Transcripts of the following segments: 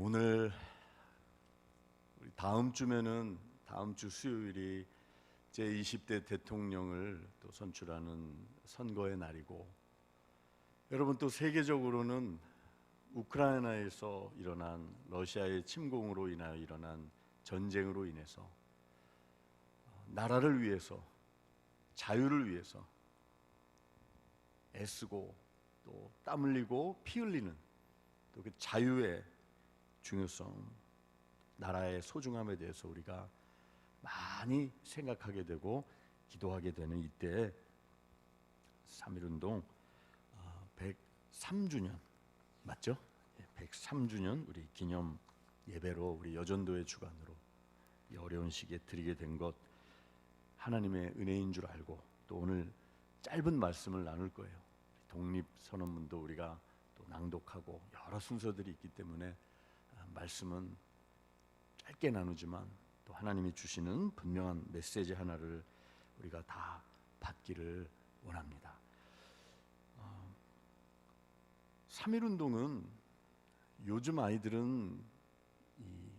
오늘 다음 주면은 다음 주 수요일이 제 20대 대통령을 또 선출하는 선거의 날이고 여러분 또 세계적으로는 우크라이나에서 일어난 러시아의 침공으로 인하여 일어난 전쟁으로 인해서 나라를 위해서 자유를 위해서 애쓰고 또 땀 흘리고 피 흘리는 또 그 자유의 중요성, 나라의 소중함에 대해서 우리가 많이 생각하게 되고 기도하게 되는 이때 3.1운동 103주년 맞죠? 103주년 우리 기념 예배로 우리 여전도의 주관으로 이 어려운 시기에 드리게 된 것 하나님의 은혜인 줄 알고 또 오늘 짧은 말씀을 나눌 거예요. 독립 선언문도 우리가 또 낭독하고 여러 순서들이 있기 때문에 말씀은 짧게 나누지만 또 하나님이 주시는 분명한 메시지 하나를 우리가 다 받기를 원합니다. 어, 3.1 운동은 요즘 아이들은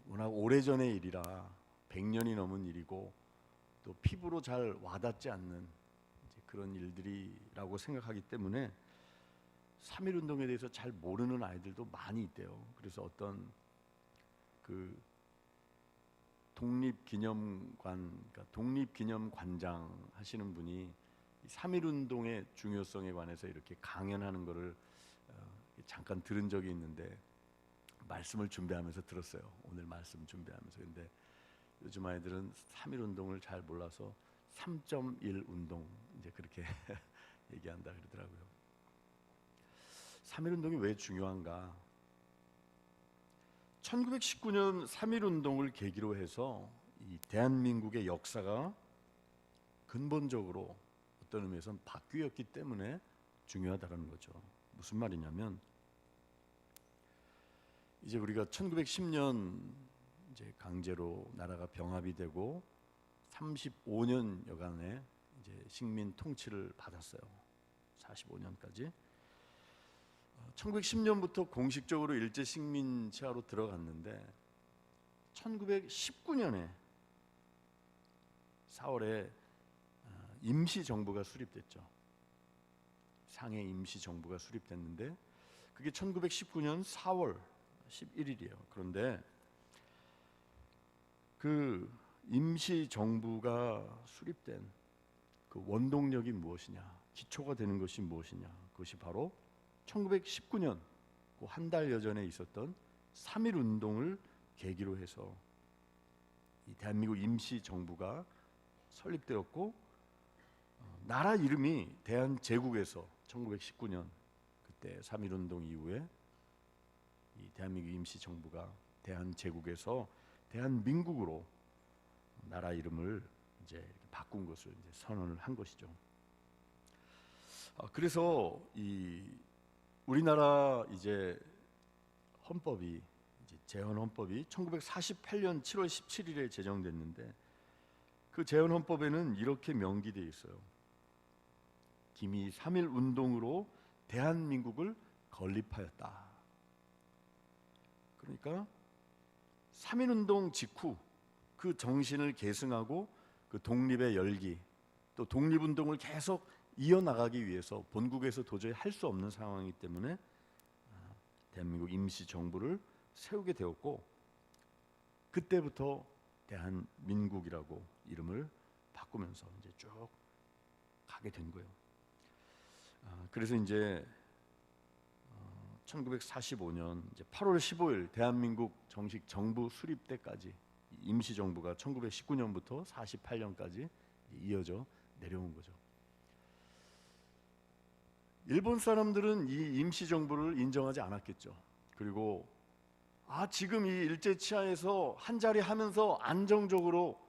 워낙 오래전의 일이라 100년이 넘은 일이고 또 피부로 잘 와닿지 않는 그런 일들이라고 생각하기 때문에 3.1 운동에 대해서 잘 모르는 아이들도 많이 있대요. 그래서 어떤 그 독립기념관, 그러니까 독립기념관장 하시는 분이 3.1 운동의 중요성에 관해서 이렇게 강연하는 것을 어, 잠깐 들은 적이 있는데 말씀을 준비하면서 들었어요. 오늘 말씀 준비하면서 근데 요즘 아이들은 3.1 운동을 잘 몰라서 3.1 운동 이제 그렇게 얘기한다 그러더라고요. 3.1 운동이 왜 중요한가? 1919년 3.1 운동을 계기로 해서 이 대한민국의 역사가 근본적으로 어떤 의미에서는 바뀌었기 때문에 중요하다는 거죠. 무슨 말이냐면 이제 우리가 1910년 이제 강제로 나라가 병합이 되고 35년 여간의 이제 식민 통치를 받았어요. 45년까지. 1910년부터 공식적으로 일제 식민 치하로 들어갔는데 1919년에 4월에 어, 임시 정부가 수립됐죠. 상해 임시 정부가 수립됐는데 그게 1919년 4월 11일이에요. 그런데 그 임시 정부가 수립된 그 원동력이 무엇이냐? 기초가 되는 것이 무엇이냐? 그것이 바로 1919년 그 한 달 여 전에 있었던 3.1 운동을 계기로 해서 이 대한민국 임시 정부가 설립되었고 어, 나라 이름이 대한제국에서 1919년 그때 3.1 운동 이후에 이 대한민국 임시 정부가 대한제국에서 대한민국으로 나라 이름을 이제 바꾼 것을 이제 선언을 한 것이죠. 아, 그래서 이 우리나라 이제 헌법이 이제 재헌 헌법이 1948년 7월 17일에 제정됐는데 그 재헌 헌법에는 이렇게 명기되어 있어요. 김이 3.1 운동으로 대한민국을 건립하였다. 그러니까 3.1 운동 직후 그 정신을 계승하고 그 독립의 열기 또 독립 운동을 계속 이어나가기 위해서 본국에서 도저히 할 수 없는 상황이기 때문에 아, 대한민국 임시 정부를 세우게 되었고 그때부터 대한민국이라고 이름을 바꾸면서 이제 쭉 가게 된 거예요. 아, 그래서 이제 1945년 이제 8월 15일 대한민국 정식 정부 수립 때까지 임시 정부가 1919년부터 48년까지 이어져 내려온 거죠. 일본 사람들은 이 임시 정부를 인정하지 않았겠죠. 그리고 아 지금 이 일제 치하에서 한 자리 하면서 안정적으로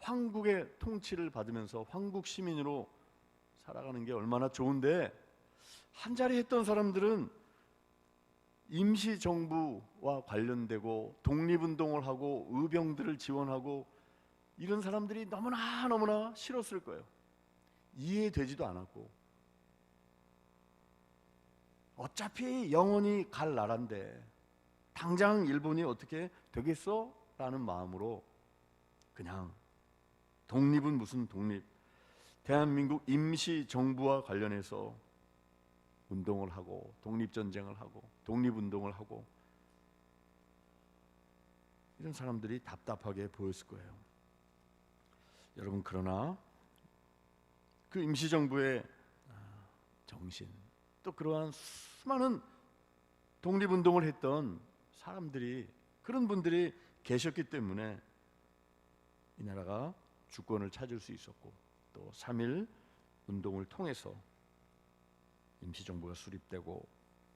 황국의 통치를 받으면서 황국 시민으로 살아가는 게 얼마나 좋은데 한 자리 했던 사람들은 임시 정부와 관련되고 독립운동을 하고 의병들을 지원하고 이런 사람들이 너무나 너무나 싫었을 거예요. 이해되지도 않았고 어차피 영원히 갈 나라인데 당장 일본이 어떻게 되겠어? 라는 마음으로 그냥 독립은 무슨 독립? 대한민국 임시 정부와 관련해서 운동을 하고 독립 전쟁을 하고 독립 운동을 하고 이런 사람들이 답답하게 보였을 거예요. 여러분 그러나 그 임시 정부의 아, 정신 또 그러한 수많은 독립 운동을 했던 사람들이 그런 분들이 계셨기 때문에 이 나라가 주권을 찾을 수 있었고 또 3일 운동을 통해서 임시정부가 수립되고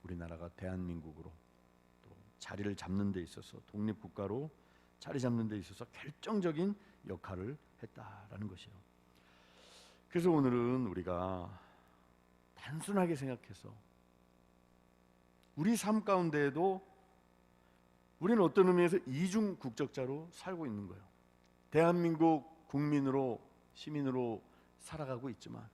우리나라가 대한민국으로 또 자리를 잡는 데 있어서 독립국가로 자리 잡는 데 있어서 결정적인 역할을 했다라는 것이요. 그래서 오늘은 우리가 단순하게 생각해서 우리 삶 가운데에도 우리는 어떤 의미에서 이중 국적자로 살고 있는 거예요. 대한민국 국민으로 시민으로 살아가고 있지만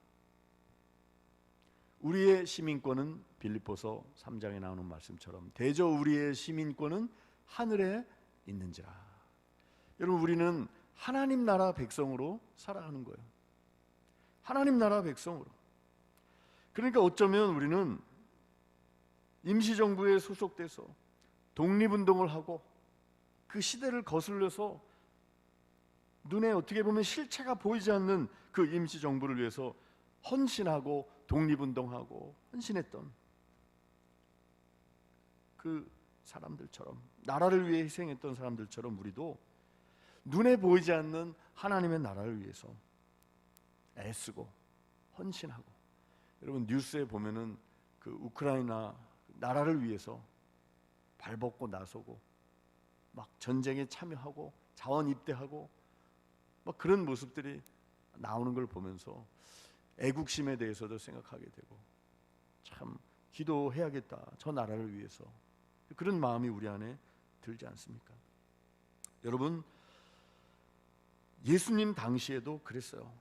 우리의 시민권은 빌립보서 3장에 나오는 말씀처럼 대저 우리의 시민권은 하늘에 있는지라. 여러분 우리는 하나님 나라 백성으로 살아가는 거예요. 하나님 나라 백성으로. 그러니까 어쩌면 우리는 임시정부에 소속돼서 독립운동을 하고 그 시대를 거슬려서 눈에 어떻게 보면 실체가 보이지 않는 그 임시정부를 위해서 헌신하고 독립운동하고 헌신했던 그 사람들처럼 나라를 위해 희생했던 사람들처럼 우리도 눈에 보이지 않는 하나님의 나라를 위해서 애쓰고 헌신하고 여러분 뉴스에 보면은 그 우크라이나 나라를 위해서 발벗고 나서고 막 전쟁에 참여하고 자원 입대하고 막 그런 모습들이 나오는 걸 보면서 애국심에 대해서도 생각하게 되고 참 기도해야겠다 저 나라를 위해서 그런 마음이 우리 안에 들지 않습니까? 여러분 예수님 당시에도 그랬어요.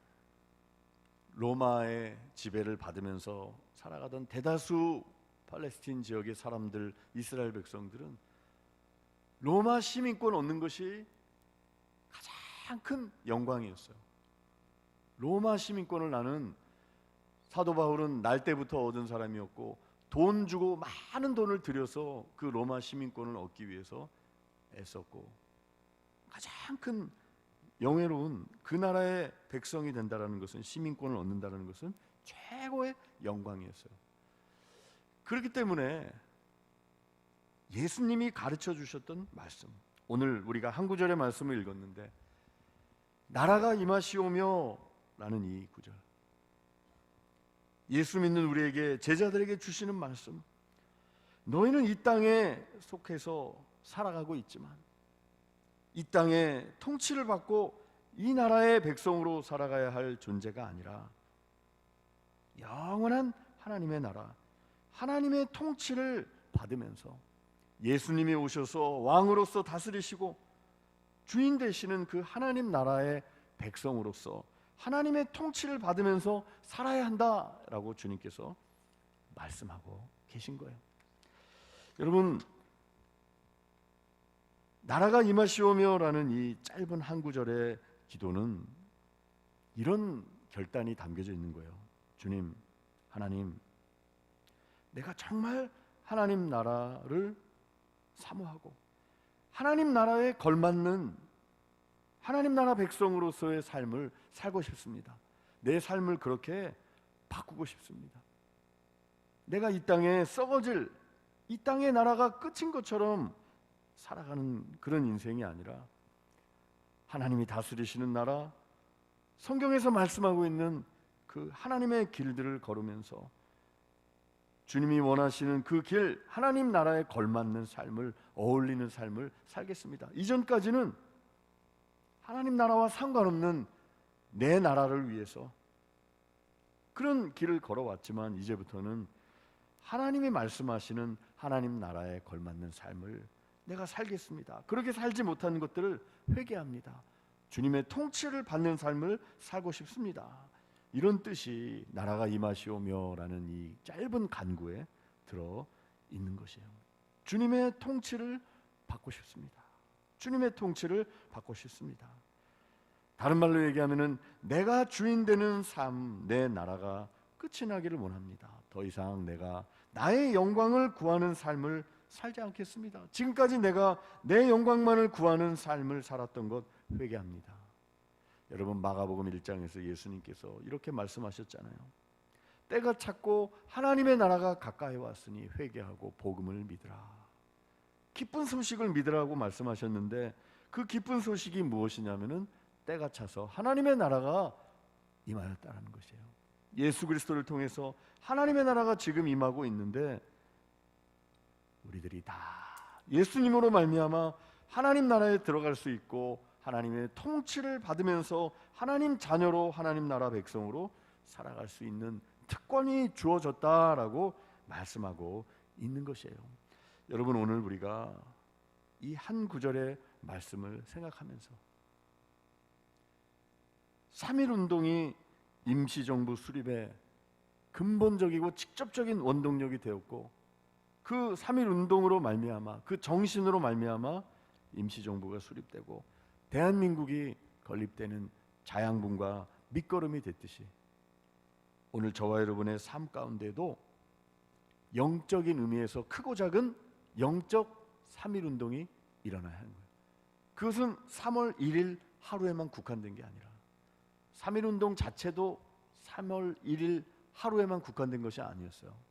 로마의 지배를 받으면서 살아가던 대다수 팔레스틴 지역의 사람들, 이스라엘 백성들은 로마 시민권 얻는 것이 가장 큰 영광이었어요. 로마 시민권을 나는 사도 바울은 날 때부터 얻은 사람이었고 돈 주고 많은 돈을 들여서 그 로마 시민권을 얻기 위해서 애썼고 가장 큰 영예로운 그 나라의 백성이 된다라는 것은 시민권을 얻는다라는 것은 최고의 영광이었어요. 그렇기 때문에 예수님이 가르쳐 주셨던 말씀. 오늘 우리가 한 구절의 말씀을 읽었는데 나라가 임하시오며 라는 이 구절. 예수 믿는 우리에게 제자들에게 주시는 말씀. 너희는 이 땅에 속해서 살아가고 있지만 이 땅에 통치를 받고 이 나라의 백성으로 살아가야 할 존재가 아니라 영원한 하나님의 나라, 하나님의 통치를 받으면서 예수님이 오셔서 왕으로서 다스리시고 주인 되시는 그 하나님 나라의 백성으로서 하나님의 통치를 받으면서 살아야 한다라고 주님께서 말씀하고 계신 거예요. 여러분 나라가 임하시오며라는 이 짧은 한 구절의 기도는 이런 결단이 담겨져 있는 거예요. 주님, 하나님, 내가 정말 하나님 나라를 사모하고 하나님 나라에 걸맞는 하나님 나라 백성으로서의 삶을 살고 싶습니다. 내 삶을 그렇게 바꾸고 싶습니다. 내가 이 땅에 썩어질 이 땅의 나라가 끝인 것처럼 살아가는 그런 인생이 아니라 하나님이 다스리시는 나라 성경에서 말씀하고 있는 그 하나님의 길들을 걸으면서 주님이 원하시는 그 길 하나님 나라에 걸맞는 삶을 어울리는 삶을 살겠습니다. 이전까지는 하나님 나라와 상관없는 내 나라를 위해서 그런 길을 걸어왔지만 이제부터는 하나님이 말씀하시는 하나님 나라에 걸맞는 삶을 내가 살겠습니다. 그렇게 살지 못하는 것들을 회개합니다. 주님의 통치를 받는 삶을 살고 싶습니다. 이런 뜻이 나라가 임하시오며라는 이 짧은 간구에 들어 있는 것이에요. 주님의 통치를 받고 싶습니다. 주님의 통치를 받고 싶습니다. 다른 말로 얘기하면은 내가 주인 되는 삶, 내 나라가 끝이 나기를 원합니다. 더 이상 내가 나의 영광을 구하는 삶을 살지 않겠습니다. 지금까지 내가 내 영광만을 구하는 삶을 살았던 것 회개합니다. 여러분 마가복음 1장에서 예수님께서 이렇게 말씀하셨잖아요. 때가 찼고 하나님의 나라가 가까이 왔으니 회개하고 복음을 믿으라. 기쁜 소식을 믿으라고 말씀하셨는데 그 기쁜 소식이 무엇이냐면은 때가 차서 하나님의 나라가 임하였다는 것이에요. 예수 그리스도를 통해서 하나님의 나라가 지금 임하고 있는데 우리들이 다 예수님으로 말미암아 하나님 나라에 들어갈 수 있고 하나님의 통치를 받으면서 하나님 자녀로 하나님 나라 백성으로 살아갈 수 있는 특권이 주어졌다라고 말씀하고 있는 것이에요. 여러분 오늘 우리가 이 한 구절의 말씀을 생각하면서 3.1 운동이 임시 정부 수립의 근본적이고 직접적인 원동력이 되었고 그3.1 운동으로 말미암아 그 정신으로 말미암아 임시 정부가 수립되고 대한민국이 건립되는 자양분과 밑거름이 됐듯이 오늘 저와 여러분의 삶 가운데도 영적인 의미에서 크고 작은 영적 3.1 운동이 일어나야 하는 거예요. 그것은 3월 1일 하루에만 국한된 게 아니라 3.1 운동 자체도 3월 1일 하루에만 국한된 것이 아니었어요.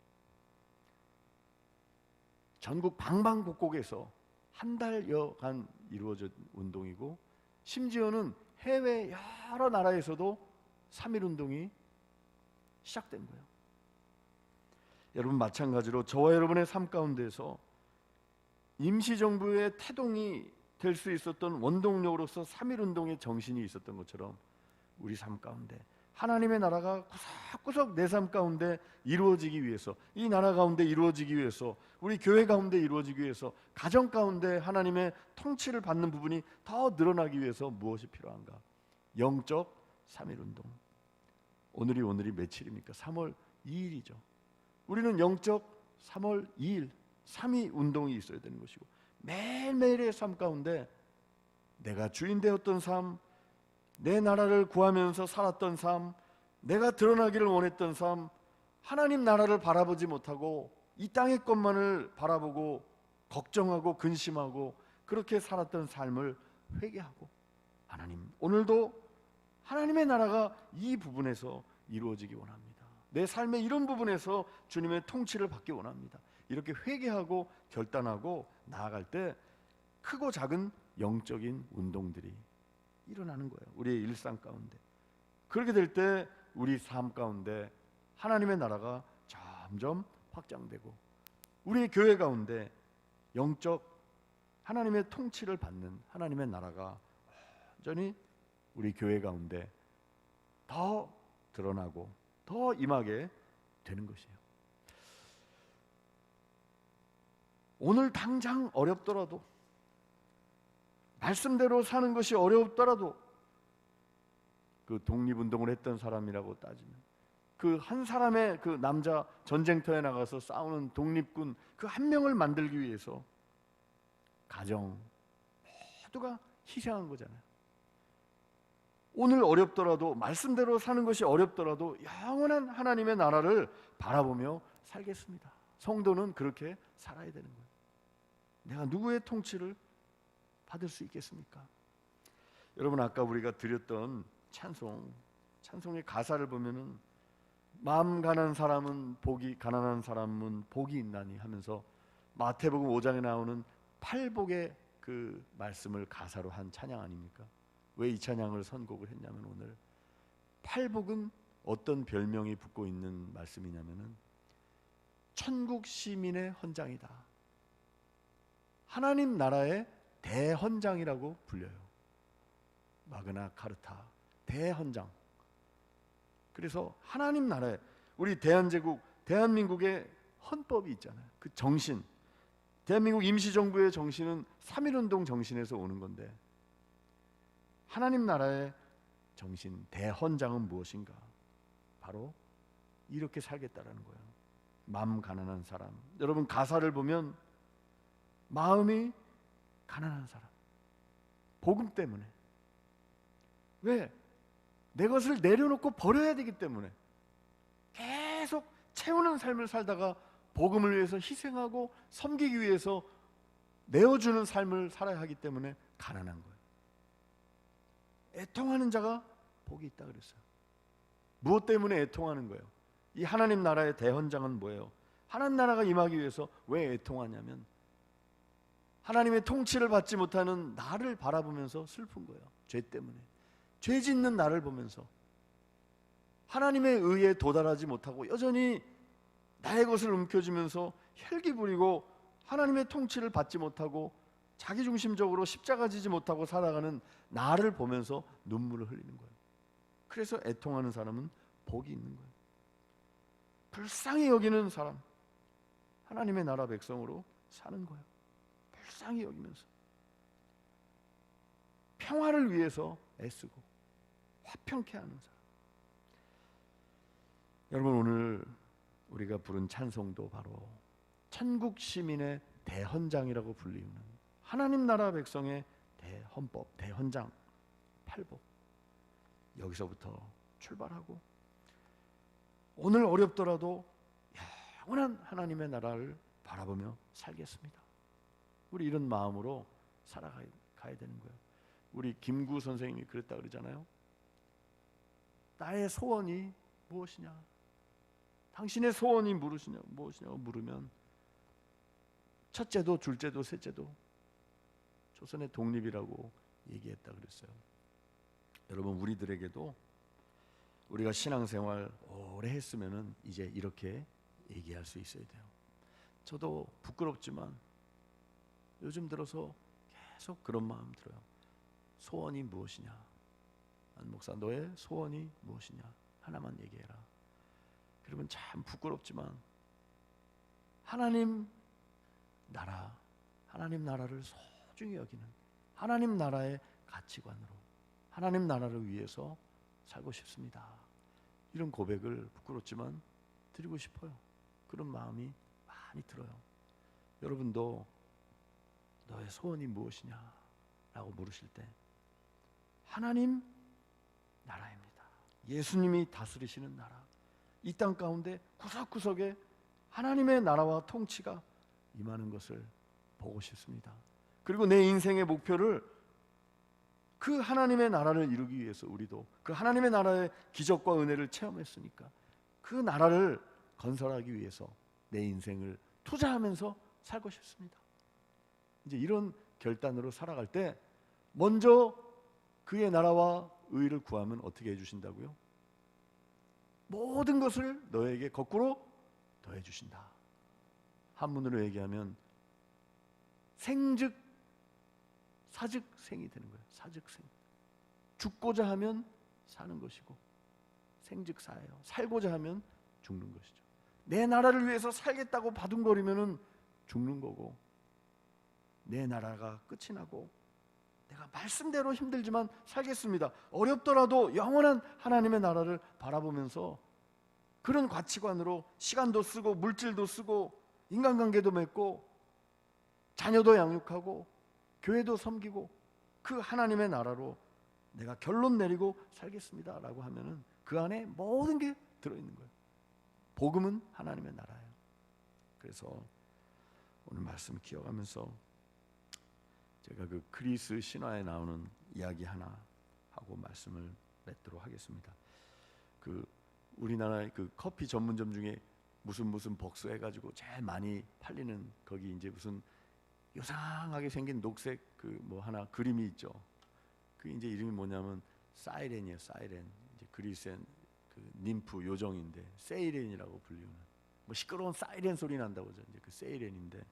전국 방방곡곡에서 한 달여간 이루어진 운동이고 심지어는 해외 여러 나라에서도 3.1 운동이 시작된 거예요. 여러분 마찬가지로 저와 여러분의 삶 가운데서 임시정부의 태동이 될 수 있었던 원동력으로서 3.1 운동의 정신이 있었던 것처럼 우리 삶 가운데 하나님의 나라가 구석구석 내 삶 가운데 이루어지기 위해서 이 나라 가운데 이루어지기 위해서 우리 교회 가운데 이루어지기 위해서 가정 가운데 하나님의 통치를 받는 부분이 더 늘어나기 위해서 무엇이 필요한가? 영적 3.1 운동. 오늘이 오늘이 며칠입니까? 3월 2일이죠. 우리는 영적 3월 2일 3.2 운동이 있어야 되는 것이고 매일매일의 삶 가운데 내가 주인 되었던 삶, 내 나라를 구하면서 살았던 삶, 내가 드러나기를 원했던 삶, 하나님 나라를 바라보지 못하고 이 땅의 것만을 바라보고 걱정하고 근심하고 그렇게 살았던 삶을 회개하고 하나님 오늘도 하나님의 나라가 이 부분에서 이루어지기 원합니다. 내 삶의 이런 부분에서 주님의 통치를 받기 원합니다. 이렇게 회개하고 결단하고 나아갈 때 크고 작은 영적인 운동들이 일어나는 거예요. 우리의 일상 가운데. 그렇게 될 때 우리 삶 가운데 하나님의 나라가 점점 확장되고 우리 교회 가운데 영적 하나님의 통치를 받는 하나님의 나라가 완전히 우리 교회 가운데 더 드러나고 더 임하게 되는 것이에요. 오늘 당장 어렵더라도 말씀대로 사는 것이 어렵더라도 그 독립운동을 했던 사람이라고 따지면 그 한 사람의 그 남자 전쟁터에 나가서 싸우는 독립군 그 한 명을 만들기 위해서 가정 모두가 희생한 거잖아요. 오늘 어렵더라도 말씀대로 사는 것이 어렵더라도 영원한 하나님의 나라를 바라보며 살겠습니다. 성도는 그렇게 살아야 되는 거예요. 내가 누구의 통치를 받을 수 있겠습니까? 여러분 아까 우리가 드렸던 찬송, 찬송의 가사를 보면은 마음 가난 사람은 복이 가난한 사람은 복이 있나니 하면서 마태복음 5장에 나오는 팔복의 그 말씀을 가사로 한 찬양 아닙니까? 왜 이 찬양을 선곡을 했냐면 오늘 팔복은 어떤 별명이 붙고 있는 말씀이냐면은 천국 시민의 헌장이다. 하나님 나라의 대헌장이라고 불려요. 마그나 카르타 대헌장. 그래서 하나님 나라에 우리 대한제국 대한민국의 헌법이 있잖아요. 그 정신 대한민국 임시정부의 정신은 3.1운동 정신에서 오는 건데 하나님 나라의 정신 대헌장은 무엇인가? 바로 이렇게 살겠다라는 거예요. 마음 가난한 사람. 여러분 가사를 보면 마음이 가난한 사람. 복음 때문에. 왜? 내 것을 내려놓고 버려야 되기 때문에 계속 채우는 삶을 살다가 복음을 위해서 희생하고 섬기기 위해서 내어주는 삶을 살아야 하기 때문에 가난한 거예요. 애통하는 자가 복이 있다 그랬어요. 무엇 때문에 애통하는 거예요? 이 하나님 나라의 대헌장은 뭐예요? 하나님 나라가 임하기 위해서 왜 애통하냐면 하나님의 통치를 받지 못하는 나를 바라보면서 슬픈 거예요. 죄 때문에. 죄 짓는 나를 보면서 하나님의 의에 도달하지 못하고 여전히 나의 것을 움켜쥐면서 혈기 부리고 하나님의 통치를 받지 못하고 자기 중심적으로 십자가 지지 못하고 살아가는 나를 보면서 눈물을 흘리는 거예요. 그래서 애통하는 사람은 복이 있는 거예요. 불쌍히 여기는 사람 하나님의 나라 백성으로 사는 거예요. 불쌍히 여기면서 평화를 위해서 애쓰고 화평케 하는 사람. 여러분 오늘 우리가 부른 찬송도 바로 천국 시민의 대헌장이라고 불리우는 하나님 나라 백성의 대헌법, 대헌장, 팔복 여기서부터 출발하고 오늘 어렵더라도 영원한 하나님의 나라를 바라보며 살겠습니다. 우리 이런 마음으로 살아가야 되는 거예요. 우리 김구 선생님이 그랬다 그러잖아요. 나의 소원이 무엇이냐? 당신의 소원이 무엇이냐? 무엇이냐고 물으면 첫째도 둘째도 셋째도 조선의 독립이라고 얘기했다 그랬어요. 여러분 우리들에게도 우리가 신앙생활 오래 했으면은 이제 이렇게 얘기할 수 있어야 돼요. 저도 부끄럽지만 요즘 들어서 계속 그런 마음 들어요. 소원이 무엇이냐? 안 목사 너의 소원이 무엇이냐? 하나만 얘기해라. 그러면 참 부끄럽지만 하나님 나라, 하나님 나라를 소중히 여기는 하나님 나라의 가치관으로 하나님 나라를 위해서 살고 싶습니다. 이런 고백을 부끄럽지만 드리고 싶어요. 그런 마음이 많이 들어요. 여러분도 너의 소원이 무엇이냐? 라고 물으실 때 하나님 나라입니다. 예수님이 다스리시는 나라. 이 땅 가운데 구석구석에 하나님의 나라와 통치가 임하는 것을 보고 싶습니다. 그리고 내 인생의 목표를 그 하나님의 나라를 이루기 위해서 우리도 그 하나님의 나라의 기적과 은혜를 체험했으니까 그 나라를 건설하기 위해서 내 인생을 투자하면서 살고 싶습니다. 이제 이런 결단으로 살아갈 때 먼저 그의 나라와 의를 구하면 어떻게 해 주신다고요? 모든 것을 너에게 거꾸로 더해 주신다. 한문으로 얘기하면 생즉 사즉 생이 되는 거예요. 사즉 생. 죽고자 하면 사는 것이고 생즉 사예요. 살고자 하면 죽는 것이죠. 내 나라를 위해서 살겠다고 바둥거리면은 죽는 거고 내 나라가 끝이 나고 내가 말씀대로 힘들지만 살겠습니다. 어렵더라도 영원한 하나님의 나라를 바라보면서 그런 가치관으로 시간도 쓰고 물질도 쓰고 인간관계도 맺고 자녀도 양육하고 교회도 섬기고 그 하나님의 나라로 내가 결론 내리고 살겠습니다라고 하면은 그 안에 모든 게 들어 있는 거예요. 복음은 하나님의 나라예요. 그래서 오늘 말씀 기억하면서 제가 그 그리스 신화에 나오는 이야기 하나 하고 말씀을 맺도록 하겠습니다. 그 우리나라의 그 커피 전문점 중에 무슨 무슨 복수 해가지고 제일 많이 팔리는 거기 이제 무슨 요상하게 생긴 녹색 그 뭐 하나 그림이 있죠. 그 이제 이름이 뭐냐면 사이렌이에요. 사이렌. 이제 그리스의 그 님프 요정인데 세이렌이라고 불리는 뭐 시끄러운 사이렌 소리 난다고 죠 이제 그 세이렌인데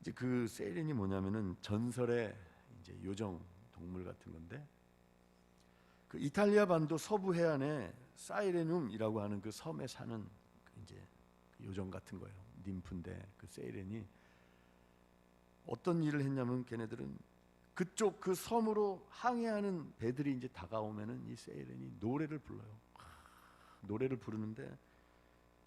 이제 그 세이렌이 뭐냐면은 전설의 이제 요정 동물 같은 건데 그 이탈리아 반도 서부 해안에 사이레눔이라고 하는 그 섬에 사는 그 이제 요정 같은 거예요. 님프인데 그 세이렌이 어떤 일을 했냐면 걔네들은 그쪽 그 섬으로 항해하는 배들이 이제 다가오면은 이 세이렌이 노래를 불러요. 노래를 부르는데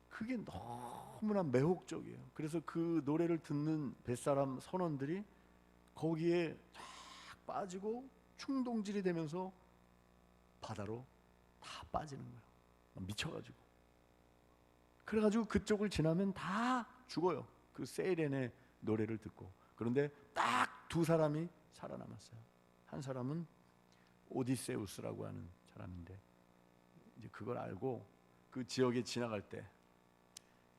그게 너무나 매혹적이에요. 그래서 그 노래를 듣는 뱃사람 선원들이 거기에 쫙 빠지고 충동질이 되면서 바다로 다 빠지는 거예요. 미쳐가지고. 그래가지고 그쪽을 지나면 다 죽어요. 그 세이렌의 노래를 듣고. 그런데 딱 두 사람이 살아남았어요. 한 사람은 오디세우스라고 하는 사람인데 이제 그걸 알고 그 지역에 지나갈 때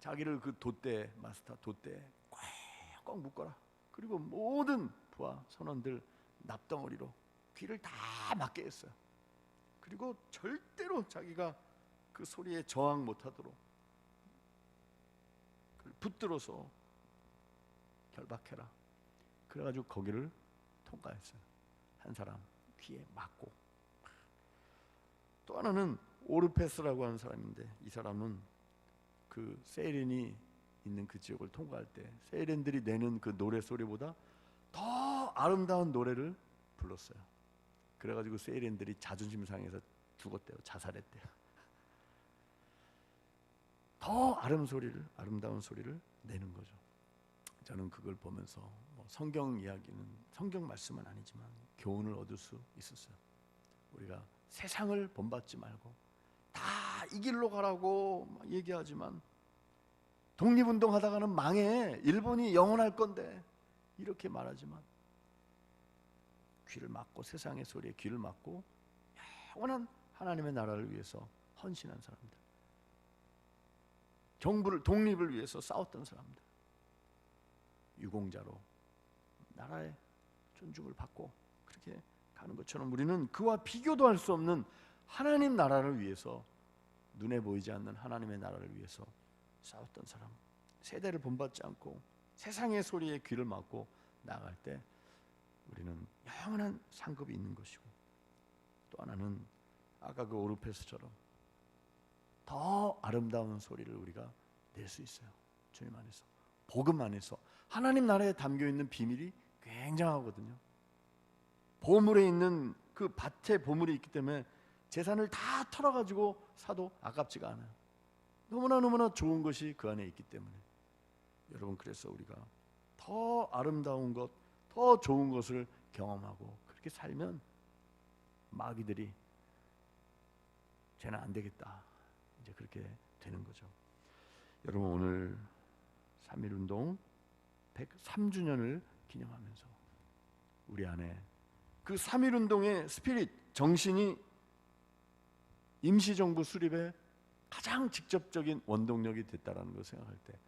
자기를 그 돛대 마스터 돛대 꽉꽉 묶어라. 그리고 모든 부하 선원들 납덩어리로 귀를 다 막게 했어요. 그리고 절대로 자기가 그 소리에 저항 못하도록 붙들어서 결박해라. 그래가지고 거기를 통과했어요. 한 사람 귀에 맞고 또 하나는 오르페스라고 하는 사람인데 이 사람은 그 세이렌이 있는 그 지역을 통과할 때 세이렌들이 내는 그 노래 소리보다 더 아름다운 노래를 불렀어요. 그래가지고 세이렌들이 자존심 상해서 죽었대요. 자살했대요. 더 아름 소리를 아름다운 소리를 내는 거죠. 저는 그걸 보면서 뭐 성경 이야기는 성경 말씀은 아니지만 교훈을 얻을 수 있었어요. 우리가 세상을 본받지 말고 다 이 길로 가라고 막 얘기하지만 독립운동 하다가는 망해. 일본이 영원할 건데. 이렇게 말하지만 귀를 막고 세상의 소리에 귀를 막고 영원한 하나님의 나라를 위해서 헌신한 사람들. 정부를 독립을 위해서 싸웠던 사람들. 유공자로 나라의 존중을 받고 그렇게 가는 것처럼 우리는 그와 비교도 할 수 없는 하나님 나라를 위해서 눈에 보이지 않는 하나님의 나라를 위해서 싸웠던 사람. 세대를 본받지 않고 세상의 소리에 귀를 막고 나갈 때 우리는 영원한 상급이 있는 것이고 또 하나는 아까 그 오르페스처럼 더 아름다운 소리를 우리가 낼 수 있어요. 주님 안에서. 복음 안에서. 하나님 나라에 담겨 있는 비밀이 굉장하거든요. 보물에 있는 그 밭에 보물이 있기 때문에 재산을 다 털어가지고 사도 아깝지가 않아요. 너무나 너무나 좋은 것이 그 안에 있기 때문에 여러분 그래서 우리가 더 아름다운 것, 더 좋은 것을 경험하고 그렇게 살면 마귀들이 쟤는 안 되겠다. 이제 그렇게 되는 거죠. 여러분 오늘 3.1 운동 103주년을 기념하면서 우리 안에 그3.1 운동의 스피릿 정신이 임시정부 수립의 가장 직접적인 원동력이 됐다라는 걸 생각할 때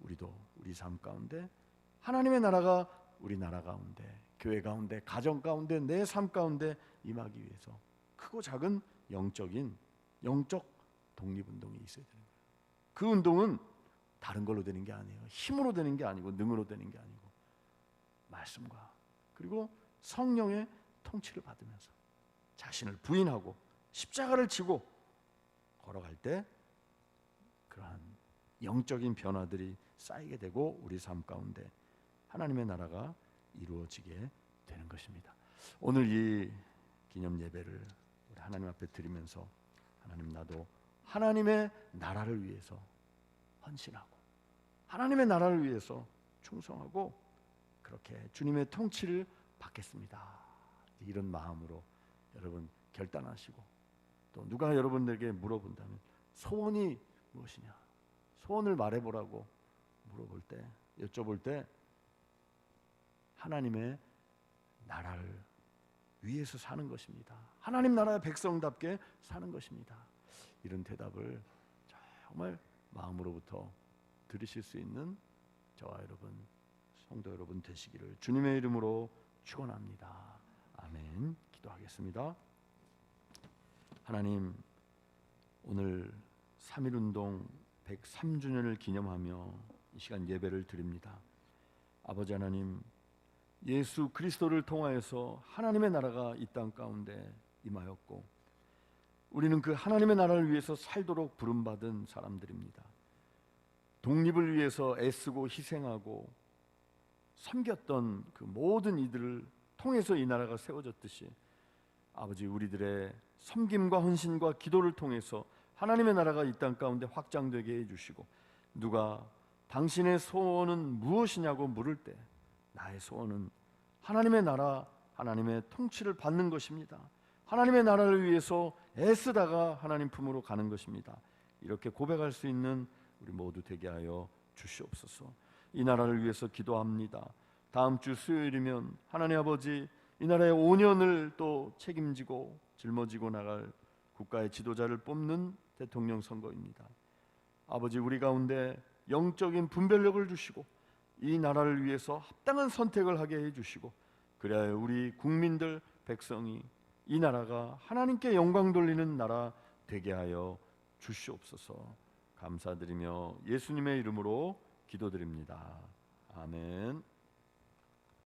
우리도 우리 삶 가운데 하나님의 나라가 우리 나라 가운데 교회 가운데 가정 가운데 내 삶 가운데 임하기 위해서 크고 작은 영적인 영적 독립 운동이 있어야 되는 거예요. 그 운동은 다른 걸로 되는 게 아니에요. 힘으로 되는 게 아니고 능으로 되는 게 아니고 말씀과 그리고 성령의 통치를 받으면서 자신을 부인하고 십자가를 지고 걸어갈 때 그러한 영적인 변화들이 쌓이게 되고 우리 삶 가운데 하나님의 나라가 이루어지게 되는 것입니다. 오늘 이 기념 예배를 우리 하나님 앞에 드리면서 하나님 나도 하나님의 나라를 위해서 헌신하고 하나님의 나라를 위해서 충성하고 그렇게 주님의 통치를 받겠습니다. 이런 마음으로 여러분 결단하시고 또 누가 여러분들에게 물어본다면 소원이 무엇이냐 소원을 말해보라고 물어볼 때 여쭤볼 때 하나님의 나라를 위해서 사는 것입니다. 하나님 나라의 백성답게 사는 것입니다. 이런 대답을 정말 마음으로부터 들으실 수 있는 저와 여러분 성도 여러분 되시기를 주님의 이름으로 축원합니다. 아멘. 기도하겠습니다. 하나님 오늘 3.1 운동 103주년을 기념하며 이 시간 예배를 드립니다. 아버지 하나님 예수 그리스도를 통하여서 하나님의 나라가 이 땅 가운데 임하였고 우리는 그 하나님의 나라를 위해서 살도록 부름받은 사람들입니다. 독립을 위해서 애쓰고 희생하고 섬겼던 그 모든 이들을 통해서 이 나라가 세워졌듯이 아버지 우리들의 섬김과 헌신과 기도를 통해서 하나님의 나라가 이 땅 가운데 확장되게 해주시고 누가 당신의 소원은 무엇이냐고 물을 때 나의 소원은 하나님의 나라, 하나님의 통치를 받는 것입니다. 하나님의 나라를 위해서 애쓰다가 하나님 품으로 가는 것입니다. 이렇게 고백할 수 있는 우리 모두 되게 하여 주시옵소서. 이 나라를 위해서 기도합니다. 다음 주 수요일이면 하나님 아버지 이 나라의 5년을 또 책임지고 짊어지고 나갈 국가의 지도자를 뽑는 대통령 선거입니다. 아버지 우리 가운데 영적인 분별력을 주시고 이 나라를 위해서 합당한 선택을 하게 해 주시고 그래야 우리 국민들 백성이 이 나라가 하나님께 영광 돌리는 나라 되게 하여 주시옵소서. 감사드리며 예수님의 이름으로 기도드립니다. 아멘.